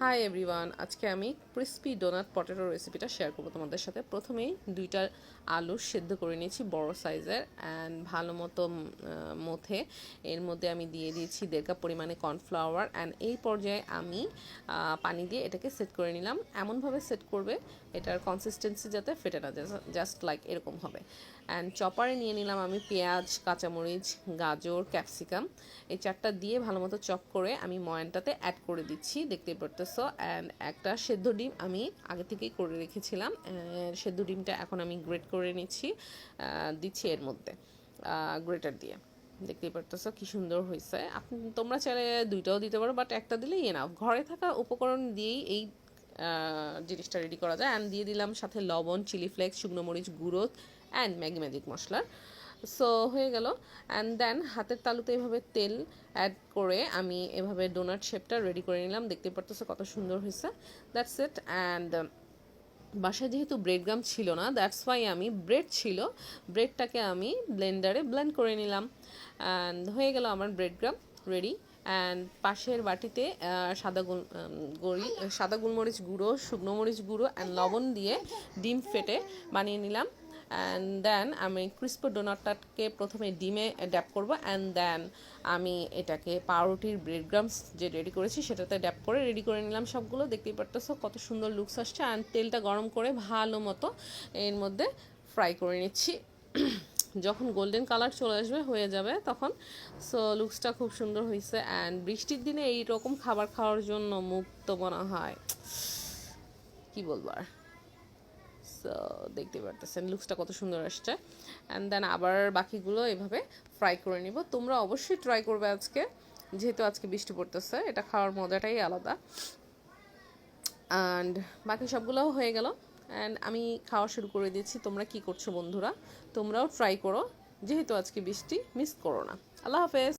High everyone আজকে আমি crispy donut potato রেসিপিটা শেয়ার করব তোমাদের সাথে। প্রথমেই দুইটা আলু সেদ্ধ করে নিয়েছি, বড় সাইজের অ্যান্ড ভালো মতো মথে। এর মধ্যে আমি দিয়ে দিয়েছি দেড় কাপ পরিমাণে কর্নফ্লাওয়ার অ্যান্ড এই পর্যায়ে আমি পানি দিয়ে এটাকে সেট করে নিলাম। এমনভাবে সেট করবে, এটার কনসিস্টেন্সি যাতে ফেটে না জাস্ট লাইক এরকম হবে। অ্যান্ড চপারে নিয়ে নিলাম আমি পেঁয়াজ, কাঁচামরিচ, গাজর ক্যাপসিকাম এই চারটা দিয়ে ভালো মতো চপ করে আমি ময়ানটাতে অ্যাড করে দিচ্ছি। দেখতে পারতেছো অ্যান্ড একটা সেদ্ধ ডিম আমি আগে থেকেই করে রেখেছিলাম সেদ্ধ ডিমটা এখন আমি গ্রেট করে নিচ্ছি দিচ্ছি এর মধ্যে গ্রেটার দিয়ে। দেখতেই পারতেছো কি সুন্দর হয়েছে। আপনি তোমরা চাইলে দুইটাও দিতে পারো বাট একটা দিলেই এনাফ ঘরে থাকা উপকরণ দিয়েই এই জিনিসটা রেডি করা যায়। অ্যান্ড দিয়ে দিলাম সাথে লবণ চিলি ফ্লেক্স শুকনো মরিচ, গুঁড়ো অ্যান্ড ম্যাগি ম্যাজিক মশলার। সো হয়ে গেল। অ্যান্ড দেন হাতের তালুতে এভাবে তেল অ্যাড করে আমি এভাবে ডোনাট শেপটা রেডি করে নিলাম। দেখতে পারতেছো কত সুন্দর হয়েছে। দ্যাটস ইট অ্যান্ড বাসায় যেহেতু ব্রেড গ্রাম ছিল না দ্যাটস ওয়াই আমি ব্রেড ছিল। ব্রেডটাকে আমি ব্লেন্ডারে ব্লেন্ড করে নিলাম। অ্যান্ড হয়ে গেল আমার ব্রেড গ্রাম রেডি অ্যান্ড পাশের বাটিতে সাদা গোল গড়ি, সাদা গোলমরিচ গুঁড়ো, শুকনো মরিচ গুঁড়ো অ্যান্ড লবণ দিয়ে ডিম ফেটে বানিয়ে নিলাম। অ্যান্ড দেন আমি ক্রিস্প ডোনাটটাকে প্রথমে ডিমে ড্যাপ করব অ্যান্ড দেন আমি এটাকে পাউরুটির ব্রেড গ্রামস যে রেডি করেছি সেটাতে ড্যাপ করে রেডি করে নিলাম সবগুলো। দেখতেই পারতেছো কত সুন্দর লুকস আসছে অ্যান্ড তেলটা গরম করে ভালো মতো এর মধ্যে ফ্রাই করে নিচ্ছি। যখন গোল্ডেন কালার চলে আসবে, হয়ে যাবে তখন। সো লুকসটা খুব সুন্দর হয়েছে অ্যান্ড বৃষ্টির দিনে এই রকম খাবার খাওয়ার জন্য মুক্ত মনে হয়। কি বলব আর? দেখতে পারতেছেন। লুকসটা কত সুন্দর আসছে। অ্যান্ড দেন আবার বাকিগুলো এভাবে ফ্রাই করে নিব। তোমরা অবশ্যই ট্রাই করবে আজকে। যেহেতু আজকে বৃষ্টি পড়তেছে, এটা খাওয়ার মজাটাই আলাদা। অ্যান্ড বাকি সবগুলোও হয়ে গেল। অ্যান্ড আমি খাওয়া শুরু করে দিয়েছি। তোমরা কি করছ বন্ধুরা? তোমরাও ট্রাই করো। যেহেতু আজকে বৃষ্টি মিস করো না। আল্লাহ হাফেজ।